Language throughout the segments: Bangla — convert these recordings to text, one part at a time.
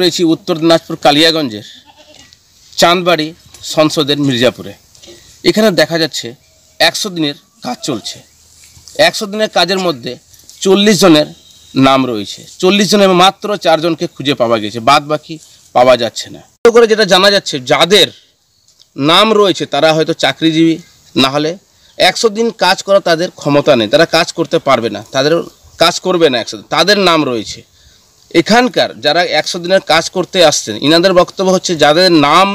রয়েছি উত্তর দিনাজপুর কালিয়াগঞ্জের চাঁদবাড়ি সংসদের মির্জাপুরে। এখানে দেখা যাচ্ছে একশো দিনের কাজ চলছে। একশো দিনের কাজের মধ্যে চল্লিশ জনের নাম রয়েছে। চল্লিশ জনের মাত্র চারজনকে খুঁজে পাওয়া গেছে, বাদ বাকি পাওয়া যাচ্ছে না। করে যেটা জানা যাচ্ছে, যাদের নাম রয়েছে তারা হয়তো চাকরিজীবী, না হলে একশো দিন কাজ করা তাদের ক্ষমতা নেই। তারা কাজ করতে পারবে না তাদের কাজ করবে না একশো তাদের নাম রয়েছে। এখানকার যারা একশো দিনের কাজ করতে আসছেন, ইনাদের বক্তব্য হচ্ছে যাদের নাম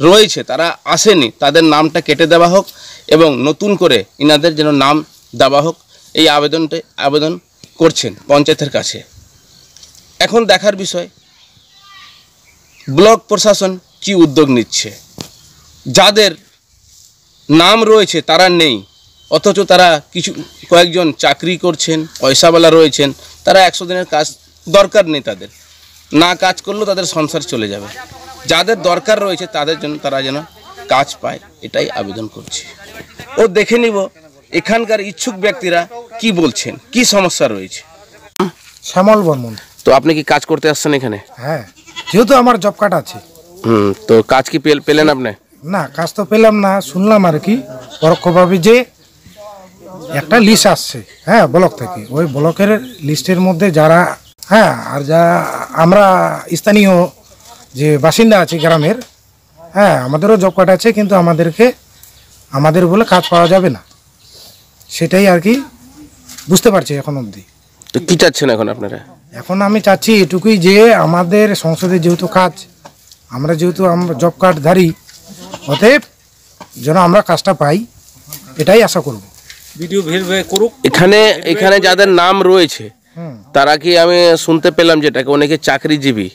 রয়েছে, তারা আসেনি, তাদের নামটা কেটে দেওয়া হোক এবং নতুন করে ইনাদের যেন নাম দেওয়া হোক, এই আবেদনটা, আবেদন করছেন পঞ্চায়েতের কাছে। এখন দেখার বিষয়, ব্লক প্রশাসন কি উদ্যোগ নিচ্ছে? যাদের নাম রয়েছে, তারা নেই, অথচ তারা কিছু, কয়েকজন চাকরি করছেন, পয়সাওয়ালা রয়েছেন, তারা একশো দিনের কাজ দরকার নেই তাদের। না কাজ করলেও তাদের সংসার চলে যাবে। যাদের দরকার রয়েছে তাদের জন্য তারা যেন কাজ পায় এটাই আবেদন করছি। ও দেখে নিব এখানকার ইচ্ছুক ব্যক্তিরা কি বলছেন কি সমস্যা রয়েছে। শ্যামল বর্মন। তো আপনি কি কাজ করতে আসছেন এখানে? হ্যাঁ যেহেতু আমার জব কার্ড আছে। হুম তো কাজ কি পেল- পেলেন আপনি? না কাজ তো পেলাম না শুনলাম আর কি। পরোক্ষভাবে যে একটা লিস্ট আসছে হ্যাঁ ব্লক থেকে। ওই ব্লকের লিস্টের মধ্যে যারা হ্যাঁ আর যা আমরা স্থানীয় যে বাসিন্দা আছে গ্রামের হ্যাঁ আমাদেরও জব কার্ড আছে কিন্তু আমাদেরকে আমাদের বলে কাজ পাওয়া যাবে না। সেটাই আর কি বুঝতে পারছি এখন অবধি। তো কি চাচ্ছেন এখন আপনারা? এখন আমি চাচ্ছি এটুকুই যে আমাদের সংসদে যেহেতু কাজ আমরা যেহেতু আমরা জব কার্ডধারী অতএব যেন আমরা কাজটা পাই এটাই আশা করব। ভিডিও করুক। এখানে এখানে যাদের নাম রয়েছে তারা কি আমি শুনতে পেলাম যেটাকে অনেকে চাকরিজীবী?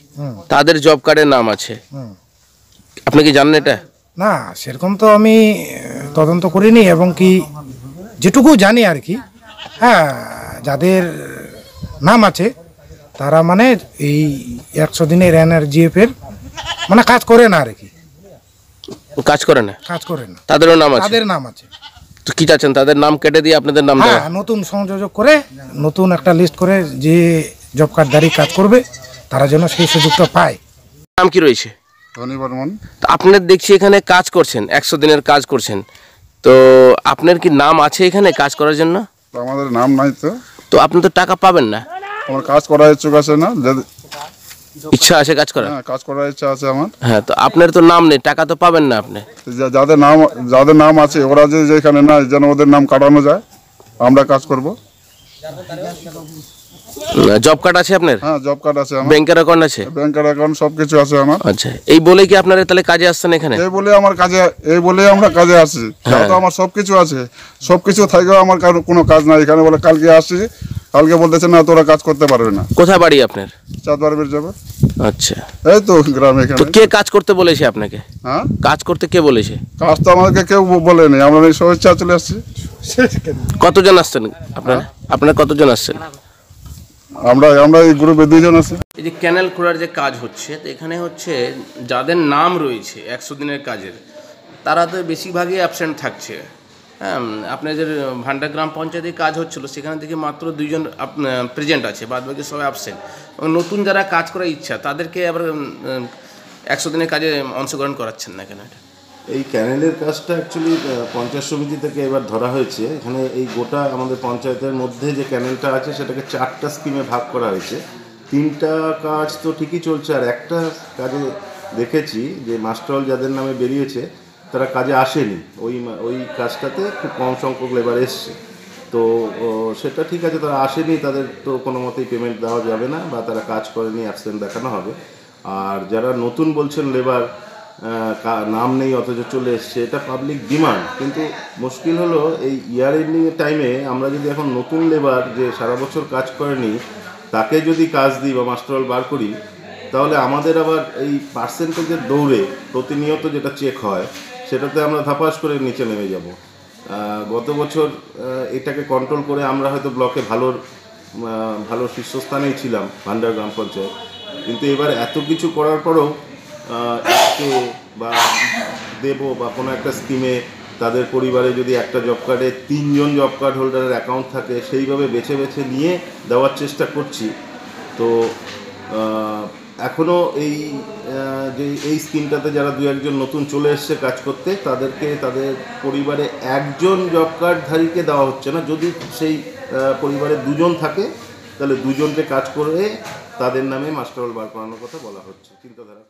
তাদের জব কার্ডের নাম আছে। আপনি কি জানেন এটা? না সেরকম তো আমি তদন্ত করিনি এবং কি যেটুকু জানি আর কি হ্যাঁ যাদের নাম আছে তারা মানে এই একশো দিনের এনআরজিএফ এর মানে কাজ করে না আর কি। কাজ করে না? কাজ করে না। তাদেরও নাম আছে? তাদের নাম আছে। তো কি চাচ্ছেন? তাদের নাম কেটে দিয়ে আপনাদের নাম দেওয়া। হ্যাঁ নতুন সংযোজক করে নতুন একটা লিস্ট করে যে জব কার্ডধারী কাজ করবে তারা যেন সেই সুযোগটা পায়। নাম কি রয়েছে? ধনী বর্মন। তো আপনার দেখছি এখানে কাজ করছেন একশো দিনের কাজ করছেন। তো আপনার কি নাম আছে এখানে কাজ করার জন্য? তো আমাদের নাম নাই তো। তো আপনি তো টাকা পাবেন না। আমার কাজ করার ইচ্ছুক আছে না যদি ইচ্ছা আছে কাজ করার? হ্যাঁ কাজ করার ইচ্ছা আছে আমার। হ্যাঁ তো আপনার তো নাম নেই টাকা তো পাবেন না আপনি। যাদের নাম যাদের নাম আছে ওরা যে যেখানে নাই যেন ওদের নাম কাটানো যায় আমরা কাজ করব। জব কার্ড আছে আপনার? হ্যাঁ জব কার্ড আছে আমার। ব্যাংকের অ্যাকাউন্ট আছে? ব্যাংকের অ্যাকাউন্ট সব কিছু আছে আমার। আচ্ছা এই বলে কি আপনারা তাহলে কাজে আসছেন এখানে? এই বলে আমার কাজে এই বলে আমরা কাজে আসি তো আমার সব কিছু আছে। সব কিছু থাকলেও আমার কোনো কাজ নাই। এখানে বলে কালকে আসি কালকে বলতেছে না তোরা কাজ করতে পারবে না। কোথায় বাড়ি আপনার? চাঁদবার বের যাবে আচ্ছা। এই তো গ্রামে তো এখানে কে কাজ করতে বলেছে আপনাকে? হ্যাঁ? কাজ করতে কে বলেছে? কাজ তো আমাদেরকে কেউ বলেনি। আমরা এই স্বেচ্ছা চলে আসছি। কতজন আসছেন আপনারা? আপনারা কতজন আসছেন? আমরা আমরা এই গ্রুপে দুইজন আছি। এই যে ক্যানেল খোঁড়ার যে কাজ হচ্ছে তো এখানে হচ্ছে যাদের নাম রয়েছে একশো দিনের কাজের তারা তো বেশিরভাগই অ্যাবসেন্ট থাকছে। হ্যাঁ আপনাদের ভান্ডার গ্রাম পঞ্চায়েতে কাজ হচ্ছিল, সেখানে থেকে মাত্র দুইজন প্রেজেন্ট আছে, বাদ বাকি সবাই অ্যাবসেন্ট নতুন যারা কাজ করার ইচ্ছা, তাদেরকে আবার একশো দিনের কাজে অংশগ্রহণ করাচ্ছেন না কেন এটা? এই ক্যানেলের কাজটা অ্যাকচুয়ালি পঞ্চায়েত সমিতি থেকে এবার ধরা হয়েছে। এখানে এই গোটা আমাদের পঞ্চায়েতের মধ্যে যে ক্যানেলটা আছে, সেটাকে চারটা স্কিমে ভাগ করা হয়েছে। তিনটা কাজ তো ঠিকই চলছে, আর একটা কাজে দেখেছি যে মাস্টারল যাদের নামে বেরিয়েছে তারা কাজে আসেনি। ওই ওই কাজটাতে খুব কম সংখ্যক লেবার এসছে। তো সেটা ঠিক আছে, তারা আসেনি, তাদের তো কোনো মতেই পেমেন্ট দেওয়া যাবে না বা তারা কাজ করেনি অ্যাবসেন্ট দেখানো হবে। আর যারা নতুন বলছেন লেবার নাম নেই, অথচ চলে এসছে, এটা পাবলিক ডিমান্ড কিন্তু মুশকিল হলো, এই ইয়ার এন্ডিংয়ের টাইমে আমরা যদি এখন নতুন লেবার যে সারা বছর কাজ করেনি, তাকে যদি কাজ দিই বা মাস্টারল বার করি, তাহলে আমাদের আবার এই পার্সেন্টেজের দৌড়ে প্রতিনিয়ত যেটা চেক হয় সেটাতে আমরা ধাপাস করে নিচে নেমে যাব। গত বছর এটাকে কন্ট্রোল করে আমরা হয়তো ব্লকে ভালোর ভালো শীর্ষস্থানেই ছিলাম, ভান্ডার গ্রাম পঞ্চায়েত। কিন্তু এবার এত কিছু করার পরেও এসকে বা দেব বা কোনো একটা স্কিমে তাদের পরিবারে যদি একটা জব কার্ডে তিনজন জব কার্ড হোল্ডারের অ্যাকাউন্ট থাকে, সেইভাবে বেছে বেছে নিয়ে দেওয়ার চেষ্টা করছি। তো এখনও এই যে এই স্কিমটাতে যারা দু একজন নতুন চলে এসছে কাজ করতে, তাদেরকে, তাদের পরিবারে একজন জব কার্ডধারীকে দেওয়া হচ্ছে না। যদি সেই পরিবারে দুজন থাকে, তাহলে দুজনকে কাজ করে তাদের নামে মাস্টার বার করানোর কথা বলা হচ্ছে। চিন্তাধারা